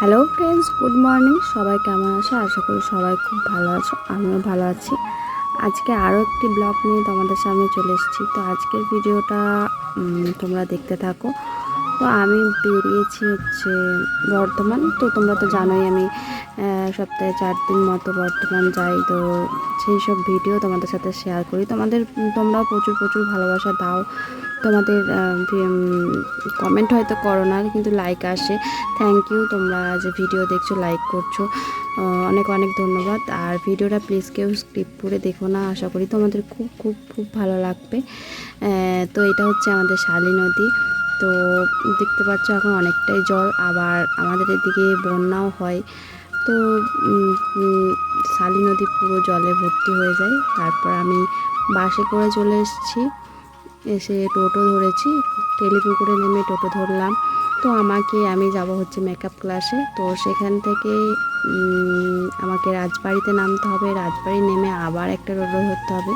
Hello friends, good morning. সবাই কেমন আছে? আশা করি সবাই খুব ভালো আছো, আমিও ভালো আছি। আজকে আরও একটি ব্লগ নিয়ে তোমাদের সামনে চলে এসেছি। তো আজকের ভিডিওটা তোমরা দেখতে থাকো। তো আমি বেরিয়েছি হচ্ছে বর্ধমান। তো তোমরা তো জানোই আমি সপ্তাহে চার দিন মতো বর্ধমান যাই। তো সেই সব ভিডিও তোমাদের সাথে শেয়ার করি। তোমাদের, তোমরাও প্রচুর প্রচুর ভালোবাসা দাও। তোমাদের কমেন্ট হয়তো করো না, কিন্তু লাইক আসে। থ্যাংক ইউ তোমরা যে ভিডিও দেখছ লাইক করছ। অনেক অনেক ধন্যবাদ। আর ভিডিওটা প্লিজ কেউ স্ক্রিপ্ট করে দেখো না, আশা করি তোমাদের খুব খুব খুব ভালো লাগবে। তো এটা হচ্ছে আমাদের শালী নদী। তো দেখতে পাচ্ছ এখন অনেকটাই জল, আবার আমাদের এদিকে বন্যাও হয়। তো শালী নদী পুরো জলে ভর্তি হয়ে যায়। তারপর আমি বাসে করে চলে এসেছি। এসে টোটো ধরেছি টেলিপুকুরে নেমে টোটো ধরলাম। তো আমাকে, আমি যাব হচ্ছে মেকআপ ক্লাসে তো সেখান থেকে আমাকে রাজবাড়িতে নামতে হবে। রাজবাড়ি নেমে আবার একটা টোটো ধরতে হবে।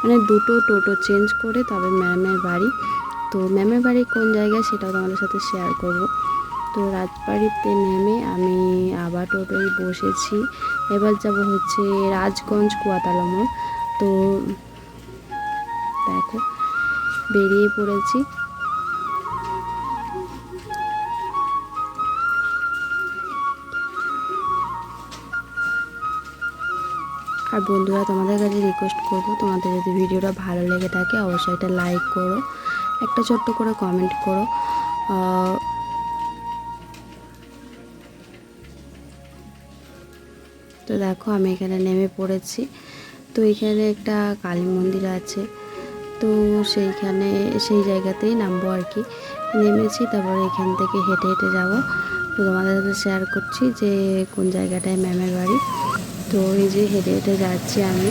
মানে দুটো টোটো চেঞ্জ করে তবে ম্যামের বাড়ি। তো ম্যামের বাড়ি কোন জায়গায় সেটাও তোমাদের সাথে শেয়ার করব। তো রাজবাড়িতে নেমে আমি আবার টোটোয় বসেছি। এবার যাব হচ্ছে রাজগঞ্জ কুয়াতলা মোড় তো দেখো বেরিয়ে পড়েছি। আর বন্ধুরা, তোমাদের কাছে রিকোয়েস্ট করব, তোমাদের যদি ভিডিওটা ভালো লেগে থাকে, অবশ্যই একটা লাইক করো, একটা ছোট্ট করে কমেন্ট করো। তো দেখো, আমি এখানে নেমে পড়েছি। তো এখানে একটা কালী মন্দির আছে। তো সেইখানে, সেই জায়গাতেই নামবো আর কি। নেমেছি, তারপর এখান থেকে হেঁটে হেঁটে যাব। তো তোমাদের সাথে শেয়ার করছি যে কোন জায়গাটায় ম্যামের বাড়ি। তো এই যে হেঁটে হেঁটে যাচ্ছি আমি।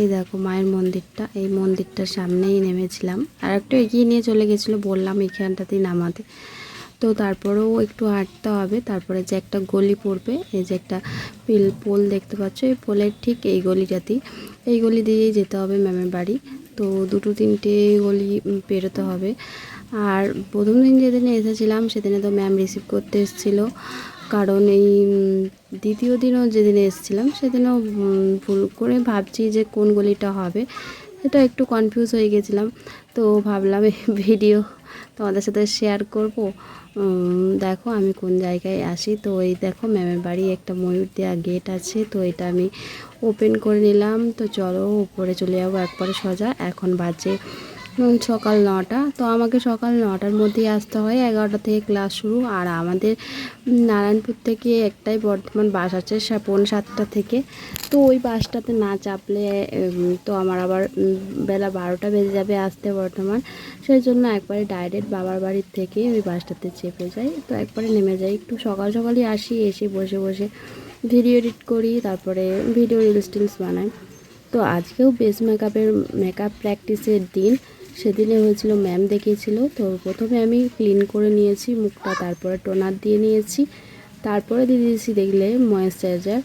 এই দেখো মায়ের মন্দিরটা। এই মন্দিরটার সামনেই নেমেছিলাম। আর একটু এগিয়ে নিয়ে চলে গেছিল, বললাম এইখানটাতেই নামাতে। তো তারপরেও একটু হাঁটতে হবে। তারপরে যে একটা গলি পড়বে, এই যে একটা পিল, পোল দেখতে পাচ্ছ, এই পোলের ঠিক এই গলিটাতেই। এই গলি দিয়েই যেতে হবে ম্যামের বাড়ি। তো দুটো তিনটে গলি পেরোতে হবে। আর প্রথম দিন যেদিনে এসেছিলাম, সেদিনে তো ম্যাম রিসিভ করতে এসেছিল। কারণ এই দ্বিতীয় দিনও যেদিনে এসেছিলাম, সেদিনও ভুল করে ভাবছি যে কোন গলিটা হবে। সেটা একটু কনফিউজ হয়ে গেছিলাম। তো ভাবলাম ভিডিও তোমাদের সাথে শেয়ার করব। দেখো আমি কোন জায়গায় আসি? তো এই দেখো ম্যামের বাড়ি একটা ময়ূর দেওয়া গেট আছে। তো এটা আমি ওপেন করে নিলাম। তো চলো উপরে চলে যাব, একবারে সোজা। এখন বাজে সকাল নটা। তো আমাকে সকাল নটার মধ্যেই আসতে হয়, এগারোটা থেকে ক্লাস শুরু। আর আমাদের নারায়ণপুর থেকে একটাই বর্ধমান বাস আছে পৌনে সাতটা থেকে। তো ওই বাসটাতে না চাপলে তো আমার আবার বেলা বারোটা বেজে যাবে আসতে বর্ধমান। সেই জন্য একবারে ডাইরেক্ট বাবার বাড়ির থেকে ওই বাসটাতে চেপে যাই। তো একবারে নেমে যাই। একটু সকাল সকালই আসি, এসে বসে বসে ভিডিও এডিট করি, তারপরে ভিডিও রিলস টিলস বানাই। তো আজকেও বেস মেকআপের মেকআপ প্র্যাকটিসের দিন। সেদিনে হয়েছিল ম্যাম দেখিয়েছিল। তো প্রথমে আমি ক্লিন করে নিয়েছি মুখটা তারপরে টোনার দিয়ে নিয়েছি। তারপরে দিয়ে দিয়েছি দেখলে ময়েশ্চারাইজার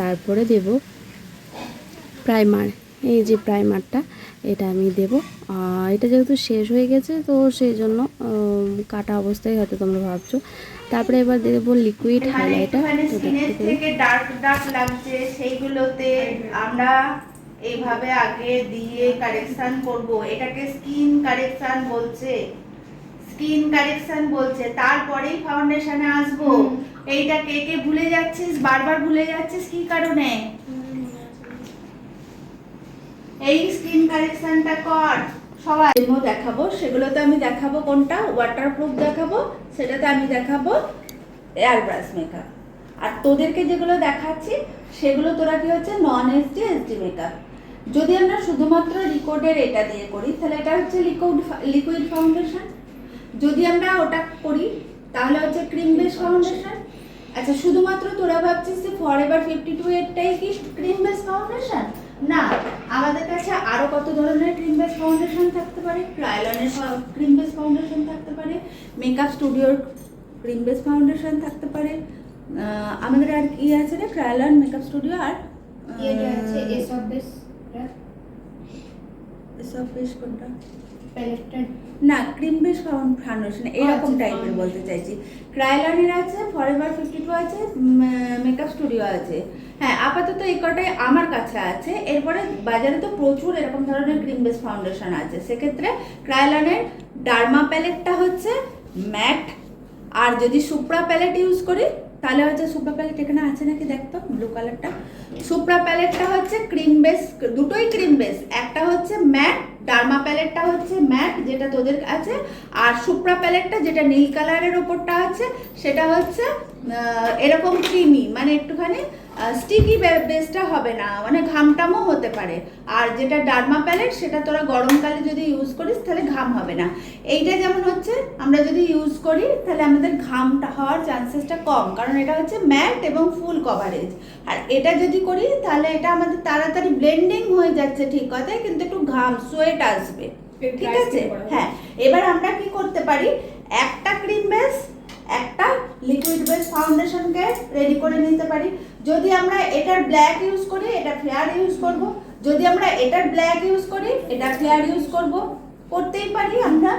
তারপরে দেব প্রাইমার এই যে প্রাইমারটা এটা আমি দেব। এটা যেহেতু শেষ হয়ে গেছে তো সেই জন্য কাটা অবস্থায় হয়তো তোমরা ভাবছ। তারপরে এবার দেবো লিকুইড হাইলাইটার থেকে ডার্ক ডার্ক লাগছে সেইগুলোতে আমরা এইভাবে আগে দিয়ে কারেকশন করব। এটাকে স্কিন কারেকশন বলছে। স্কিন কারেকশন বলছে। তারপরেই ফাউন্ডেশনে আসব। এইটা কে কে ভুলে যাচ্ছিস? বারবার ভুলে যাচ্ছিস কি কারণে? এই স্কিন কারেকশনটা কর। সবাই ডেমো দেখাবো। সেগুলোতে আমি দেখাবো কোনটা? ওয়াটারপ্রুফ দেখাবো। সেটাতে আমি দেখাবো এয়ার ব্রাশ মেকআপ আর তোদেরকে যেগুলো দেখাচ্ছি সেগুলো তোরা কি হচ্ছে? নন এসডি এসডি মেকআপ যদি আমরা শুধুমাত্র রিকোডের এটা দিয়ে করি তাহলে এটা হচ্ছে লিকুইড লিকুইড ফাউন্ডেশন যদি আমরা ওটা করি তাহলে হচ্ছে ক্রিম বেস ফাউন্ডেশন আচ্ছা শুধুমাত্র তোরা ভাবছিস যে ফর এভার ফিফটি টু এরটাই কি ক্রিম বেস ফাউন্ডেশন না আমাদের কাছে আরও কত ধরনের ক্রিম বেস ফাউন্ডেশন থাকতে পারে? ক্রাইলনের ক্রিম বেস ফাউন্ডেশন থাকতে পারে মেকআপ স্টুডিওর ক্রিম বেস ফাউন্ডেশন থাকতে পারে আমাদের আর কি আছে রে? ক্রাইলন মেকআপ স্টুডিও আর আছে এসব বেস বেশ কোনটা? না ক্রিম বেস ফাউন্ডেশন এরকম আচ্ছা, টাইপের বলতে চাইছি। ক্রাইলানের আছে ফরএভার ফিফটি টু আছে মেকআপ স্টুডিও আছে। হ্যাঁ আপাতত এই কটাই আমার কাছে আছে। এরপরে বাজারে তো প্রচুর এরকম ধরনের ক্রিম বেস ফাউন্ডেশন আছে। সেক্ষেত্রে ক্রাইলানের ডার্মা প্যালেটটা হচ্ছে ম্যাট আর যদি সুপ্রা প্যালেট ইউজ করি তাহলে হচ্ছে সুপ্রা প্যালেট এখানে আছে নাকি? দেখতো ব্লু কালারটা সুপ্রা প্যালেটটা হচ্ছে ক্রিম বেস দুটোই ক্রিম বেস একটা হচ্ছে ম্যাট ডার্মা প্যালেটটা হচ্ছে ম্যাট যেটা তোদের আছে আর সুপ্রা প্যালেটটা যেটা নীল কালারের ওপরটা আছে, সেটা হচ্ছে এরকম ক্রিমি মানে একটুখানি স্টিকি বেসটা হবে না মানে ঘামটামও হতে পারে। আর যেটা ডার্মা প্যালেট সেটা তোরা গরমকালে যদি ইউজ করিস তাহলে ঘাম হবে না। এইটা যেমন হচ্ছে আমরা যদি ইউজ করি তাহলে আমাদের ঘামটা হওয়ার চান্সেসটা কম কারণ এটা হচ্ছে ম্যাট এবং ফুল কভারেজ আর এটা যদি করি তাহলে এটা আমাদের তাড়াতাড়ি ব্লেন্ডিং হয়ে যাচ্ছে ঠিক কথাই কিন্তু একটু ঘাম সোয়েট আসবে। ঠিক আছে? হ্যাঁ। এবার আমরা কি করতে পারি? একটা ক্রিম বেস একটা লিকুইড বেস ফাউন্ডেশনকে রেডি করে নিতে পারি। যদি আমরা এটার ব্ল্যাক ইউজ করি, এটা ফেয়ার ইউজ করব। যদি আমরা এটার ব্ল্যাক ইউজ করি, এটা ফেয়ার ইউজ করব। করতেই পারি আমরা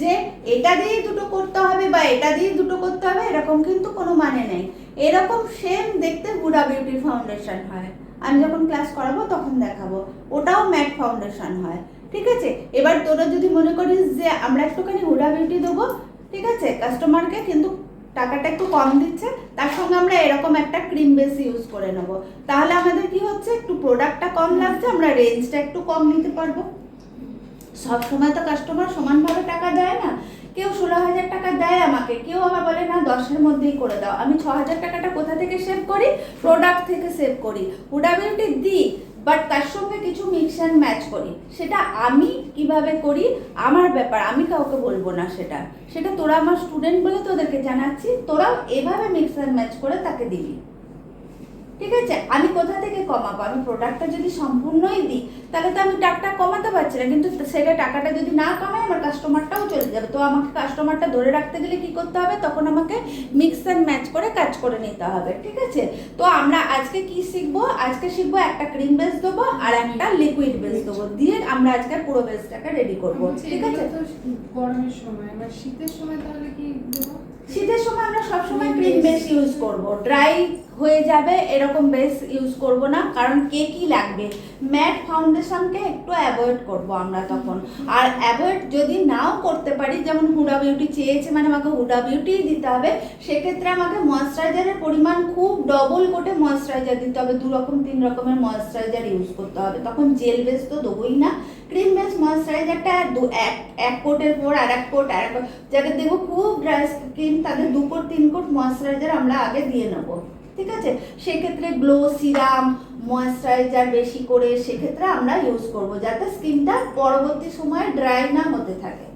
যে এটা দিয়ে দুটো করতে হবে বা এটা দিয়ে দুটো করতে হবে, এরকম কিন্তু কোনো মানে নেই। এরকম সেম দেখতে হুডা বিউটি ফাউন্ডেশন হয়। আমি যখন ক্লাস করাবো তখন দেখাবো। ওটাও ম্যাট ফাউন্ডেশন হয়। ঠিক আছে? এবার তোরা যদি মনে করিস যে আমরা একটুখানি হুডা বিউটি দেবো ঠিক আছে? কাস্টমারকে কিন্তু টাকাটা একটু কম দিচ্ছে, তার সঙ্গে আমরা এরকম একটা ক্রিম বেস ইউজ করে নেব। তাহলে আমাদের কি হচ্ছে? একটু প্রোডাক্টটা কম লাগছে, আমরা রেঞ্জটা একটু কম নিতে পারব। সব সময় তো কাস্টমার সমানভাবে টাকা দেয় না। কেউ ষোলো হাজার টাকা দেয় আমাকে, কেউ আবার বলে, না, দশের মধ্যেই করে দাও। আমি ছ হাজার টাকাটা কোথা থেকে সেভ করি? প্রোডাক্ট থেকে সেভ করি। হুডা দিই। বাট তার সঙ্গে কিছু মিক্স অ্যান্ড ম্যাচ করি। সেটা আমি কীভাবে করি, আমার ব্যাপার, আমি কাউকে বলব না সেটা। সেটা তোরা আমার স্টুডেন্ট বলে তোদেরকে জানাচ্ছি, তোরাও এভাবে মিক্স অ্যান্ড ম্যাচ করে তাকে দিবি। ঠিক আছে? আমি কোথা থেকে কমাবো? আমি প্রোডাক্টটা যদি সম্পূর্ণই দিই তাহলে তো আমি টাকাটা কমাতে পারছি না। কিন্তু সেটা টাকাটা যদি না কমাই আমার কাস্টমারটাও চলে যাবে। তো আমাকে কাস্টমারটা ধরে রাখতে গেলে কি করতে হবে? তখন আমাকে মিক্স অ্যান্ড ম্যাচ করে কাজ করে নিতে হবে। ঠিক আছে? তো আমরা আজকে কি শিখব? আজকে শিখব একটা ক্রিম বেস দেবো আর একটা লিকুইড বেস দেবো। দিয়ে আমরা আজকে পুরো বেসটাকে রেডি করব। ঠিক আছে? তো গরমের সময়। শীতের সময় তাহলে কি দেবো? শীতের সময় আমরা সবসময় ক্রিম বেস ইউজ করব। ড্রাই হয়ে যাবে এরকম বেস ইউজ করব না কারণ কে কি লাগবে? ম্যাট ফাউন্ডেশনকে একটু অ্যাভয়েড করব আমরা তখন। আর অ্যাভয়েড যদি নাও করতে পারি যেমন হুডা বিউটি চেয়েছে মানে আমাকে হুডা বিউটি দিতে হবে সেক্ষেত্রে আমাকে ময়শ্চারাইজারের পরিমাণ খুব ডবল কোটে ময়শ্চারাইজার দিতে হবে দু রকম তিন রকমের ময়শ্চারাইজার ইউজ করতে হবে। তখন জেল বেস তো দেবোই না ক্রিম বেস ময়শ্চারাইজারটা দু এক এক কোটের পর আর এক কোট আর এক যাদের দেখব খুব ড্রাই স্কিন তাদের দু কোট তিন কোট ময়শ্চারাইজার আমরা আগে দিয়ে নেব। ঠিক আছে? সেক্ষেত্রে গ্লো সিরাম ময়শ্চারাইজার বেশি করে সেক্ষেত্রে আমরা ইউজ করব যাতে স্কিনটা পরবর্তী সময়ে ড্রাই না হতে থাকে।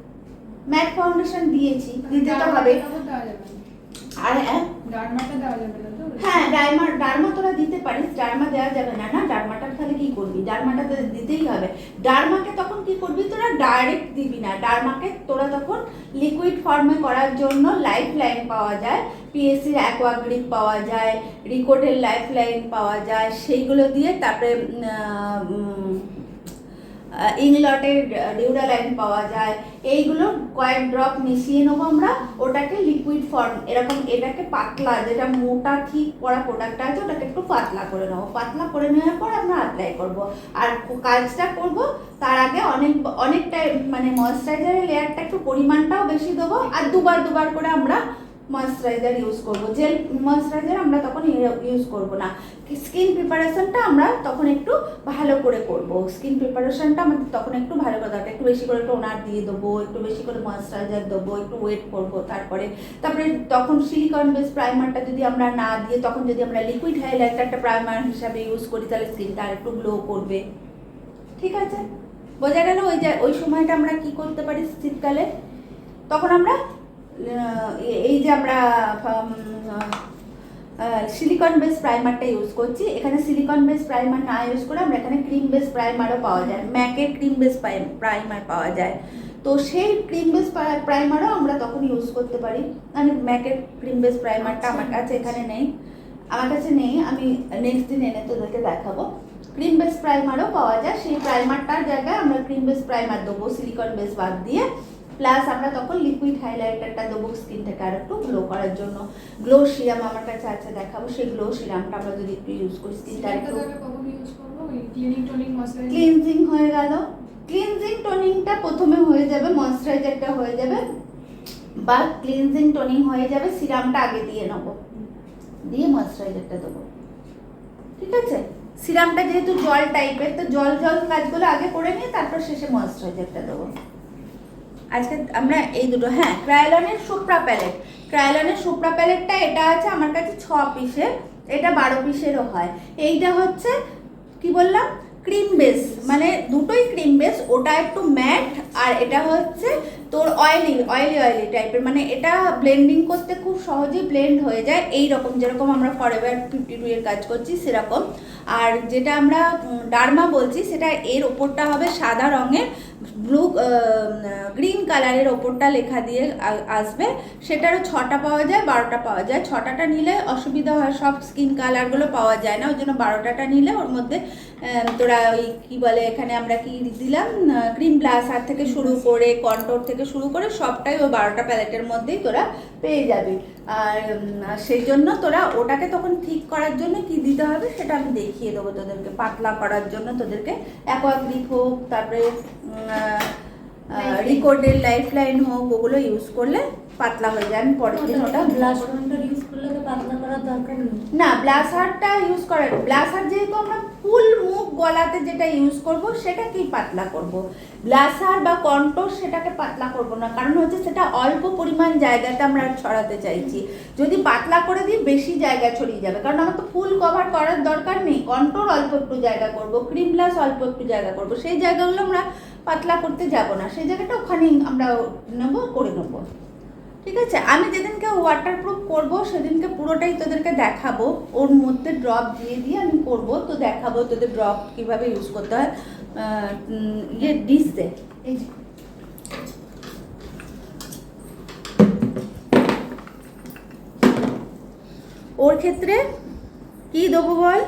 ম্যাট ফাউন্ডেশন দিয়েছি দিতে তো হবে। আর হ্যাঁ? ডার্মাটা দেওয়া যাবে না তো? হ্যাঁ ডার্মা ডার্মা তোরা দিতে পারিস ডার্মা দেওয়া যাবে না না? ডার্মাটা তাহলে কি করবি? ডার্মাটা তো দিতেই হবে। ডার্মাকে তখন কি করবি তোরা? ডাইরেক্ট দিবি না। ডার্মাকে তোরা তখন লিকুইড ফর্মে করার জন্য লাইফ লাইন পাওয়া যায় পিএসসির অ্যাকোয়াগ্রিপ পাওয়া যায় রিকোডের লাইফ লাইন পাওয়া যায় সেইগুলো দিয়ে তারপরে ইংলটের ডিউরা লাইন পাওয়া যায়। এইগুলো কয়েক ড্রপ মিশিয়ে নেব আমরা। ওটাকে লিকুইড ফর্ম এরকম এটাকে পাতলা, যেটা মোটা ঠিক করা প্রোডাক্টটা আছে, ওটাকে একটু পাতলা করে নেব। পাতলা করে নেওয়ার পর আমরা অ্যাপ্লাই করব। আর কাজটা করব, তার আগে অনেক অনেকটা মানে ময়শ্চারাইজারের লেয়ারটা একটু পরিমাণটাও বেশি দেবো, আর দুবার দুবার করে আমরা ময়শ্চারাইজার ইউজ করব। জেল ময়শ্চারাইজার আমরা তখন ইউজ করব না। স্কিন প্রিপারেশনটা আমরা তখন একটু ভালো করে করব। স্কিন প্রিপারেশনটা আমাদের তখন একটু ভালো করে দরকার। একটু বেশি করে টোনার দিয়ে দেবো, একটু বেশি করে ময়শ্চারাইজার দেবো, একটু ওয়েট করব তারপরে। তারপরে তখন সিলিকন বেস প্রাইমারটা যদি আমরা না দিয়ে, তখন যদি আমরা লিকুইড হাইলাইটারটা প্রাইমার হিসাবে ইউজ করি, তাহলে স্কিনটা আর একটু গ্লো করবে। ঠিক আছে? বোঝা গেল? ওই যে, ওই সময়টা আমরা কি করতে পারি শীতকালে? তখন আমরা এই যে আমরা সিলিকন বেস প্রাইমারটা ইউজ করছি। এখানে সিলিকন বেস প্রাইমার না ইউজ করে আমরা এখানে ক্রিম বেস প্রাইমারও পাওয়া যায়। ম্যাকের ক্রিম বেস প্রাইমার পাওয়া যায়। তো সেই ক্রিম বেস প্রাইমারও আমরা তখন ইউজ করতে পারি। আমি ম্যাকের ক্রিম বেস প্রাইমারটা আমার কাছে এখানে নেই। আমার কাছে নেই আমি নেক্সট দিন এনে তোদেরকে দেখাবো। ক্রিম বেস প্রাইমারও পাওয়া যায়। সেই প্রাইমারটার জায়গায় আমরা ক্রিম বেস প্রাইমার দেবো সিলিকন বেস বাদ দিয়ে। প্লাস আমরা তখন লিকুইড হাইলাইটারটা দেবো স্কিনটাকে আর একটু গ্লো করার জন্য। গ্লো সিরাম আমার কাছে আছে দেখাবো। সেই গ্লো সিরামটা আমরা যদি একটু ইউজ করি স্কিনটা একটু ক্লিনজিং হয়ে গেল। ক্লিনজিং টোনিংটা প্রথমে হয়ে যাবে ময়শ্চারাইজারটা হয়ে যাবে। বা ক্লিনজিং টোনিং হয়ে যাবে সিরামটা আগে দিয়ে নেব। দিয়ে ময়শ্চারাইজারটা দেবো। ঠিক আছে? সিরামটা যেহেতু জল টাইপের তো জল জল কাজগুলো আগে করে নিয়ে তারপর শেষে ময়শ্চারাইজারটা দেবো। আজকে আমরা এই দুটো হ্যাঁ ক্রায়োলনের সুপ্রা প্যালেট। ক্রায়োলনের সুপ্রা প্যালেটটা, এটা আছে আমার কাছে ছ পিসের, এটা বারো পিসেরও হয়। এইটা হচ্ছে, কি বললাম? ক্রিম বেস মানে দুটোই ক্রিম বেস, ওটা একটু ম্যাট, আর এটা হচ্ছে তোর অয়েলি অয়েলি অয়েলি টাইপের মানে এটা ব্লেন্ডিং করতে খুব সহজেই ব্লেন্ড হয়ে যায় এই রকম যেরকম আমরা ফরএভার ফিফটি টু এর কাজ করছি, সেরকম। আর যেটা আমরা ডার্মা বলছি, সেটা এর ওপরটা হবে সাদা রঙের, ব্লু গ্রিন কালারের ওপরটা লেখা দিয়ে আসবে। সেটারও ছটা পাওয়া যায়, বারোটা পাওয়া যায়। ছটাটা নিলে অসুবিধা হয়, সব স্কিন কালারগুলো পাওয়া যায় না, ওই জন্য বারোটাটা নিলে ওর মধ্যে তোরা ওই কী বলে, এখানে আমরা কি দিলাম ক্রিম ব্লাসার থেকে শুরু করে কন্টোর থেকে শুরু করে, সবটাই ওই বারোটা প্যালেটের মধ্যেই তোরা পেয়ে যাবি। আর সেই জন্য তোরা ওটাকে তখন ঠিক করার জন্য কি দিতে হবে, সেটা আমি দেখিয়ে দেবো তোদেরকে পাতলা করার জন্য তোদেরকে। অ্যাকোয়াগ্রিপ হোক তারপরে রিকর্ডের লাইফ লাইন হোক ওগুলো ইউজ করলে পাতলা হয়ে যায়। আমি পরের দিন ওটা না, ব্লাসারটা ইউজ করার ব্লাসার যেহেতু আমরা ফুল মুখ গলাতে যেটা ইউজ করব, সেটাকেই পাতলা করব। ব্লাসার বা কন্টোর সেটাকে পাতলা করব না, কারণ হচ্ছে সেটা অল্প পরিমাণ জায়গাতে আমরা ছড়াতে চাইছি। যদি পাতলা করে দিই, বেশি জায়গা ছড়িয়ে যাবে। কারণ আমার তো ফুল কভার করার দরকার নেই। কন্টোর অল্প একটু জায়গা করব ক্রিম ব্লাস অল্প একটু জায়গা করব। সেই জায়গাগুলো আমরা পাতলা করতে যাব না। সেই জায়গাটা ওখানেই আমরা নেব, করে নেব। ঠিক আছে? আমি যেদিনকে ওয়াটারপ্রুফ করব সেদিনকে পুরোটাই তোদেরকে দেখাবো। ওর মধ্যে ড্রপ দিয়ে দিয়ে আমি করব। তো দেখাবো তোদের ড্রপ কীভাবে ইউজ করতে হয়। ইয়ে ডিস এই যে। ওর ক্ষেত্রে কি দেবো বল?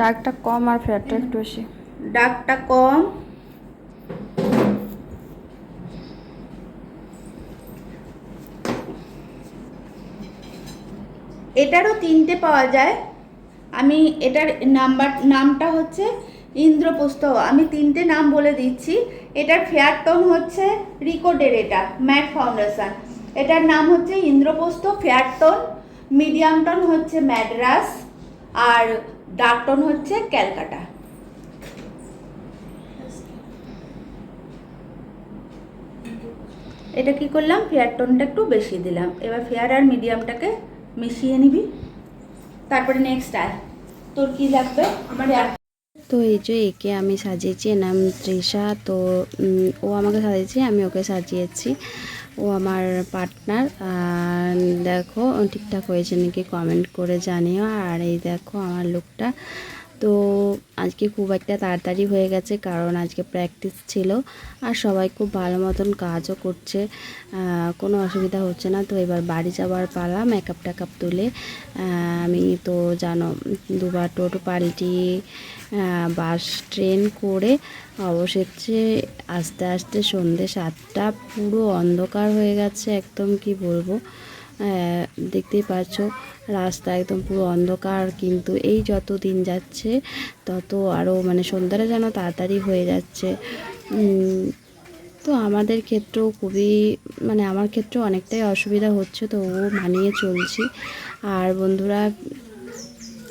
ডাকটা কম আর ফ্যাটটা একটু বেশি। ডাকটা কম। এটারও তিনটে পাওয়া যায়। আমি এটার নাম্বার, নামটা হচ্ছে ইন্দ্রপ্রস্থ। আমি তিনটে নাম বলে দিচ্ছি। এটার ফেয়ার টোন হচ্ছে রিকোডের এটা, ম্যাট ফাউন্ডেশন। এটার নাম হচ্ছে Indraprastha fair tone, medium tone হচ্ছে ম্যাড্রাস, আর ডার্ক টোন হচ্ছে ক্যালকাটা। এটা কি করলাম? ফেয়ার টোনটা একটু বেশি দিলাম। এবার ফেয়ার আর মিডিয়ামটাকে মিশিয়ে নিবি। তারপরে নেক্সট আয়। তোর কি লাগবে? আমার তো এই যে একে আমি সাজিয়েছি, এর নাম তৃষা। তো ও আমাকে সাজিয়েছে, আমি ওকে সাজিয়েছি। ও আমার পার্টনার দেখো ঠিকঠাক হয়েছে নাকি? কমেন্ট করে জানিও। আর এই দেখো, আমার লুকটা তো আজকে খুব একটা তাড়াতাড়ি হয়ে গেছে কারণ আজকে প্র্যাকটিস ছিল আর সবাই খুব ভালো মতন কাজও করছে কোনো অসুবিধা হচ্ছে না। তো এবার বাড়ি যাওয়ার পালা মেকআপ টেকআপ তুলে আমি তো জানো দুবার টোটো পাল্টিয়ে আহ, বাস ট্রেন করে অবশেষে আস্তে আস্তে সন্ধে সাতটা পুরো অন্ধকার হয়ে গেছে একদম কি বলব। দেখতেই পাচ্ছ রাস্তা একদম পুরো অন্ধকার, কিন্তু এই যত দিন যাচ্ছে, তত আরও মানে সন্ধ্যাটা যেন তাড়াতাড়ি হয়ে যাচ্ছে। তো আমাদের ক্ষেত্রেও খুবই মানে আমার ক্ষেত্রেও অনেকটাই অসুবিধা হচ্ছে তো ও মানিয়ে চলছি। আর বন্ধুরা,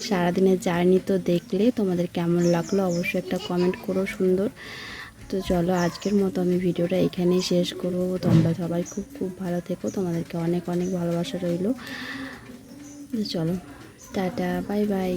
সারাদিনের জার্নি তো দেখলে, তোমাদের কেমন লাগল অবশ্যই একটা কমেন্ট করো সুন্দর। তো চলো আজকের মতো আমি ভিডিওটা এখানেই শেষ করব। তোমরা সবাই খুব খুব ভালো থেকো। তোমাদেরকে অনেক অনেক ভালোবাসা রইল। চলো, টাটা, বাই বাই।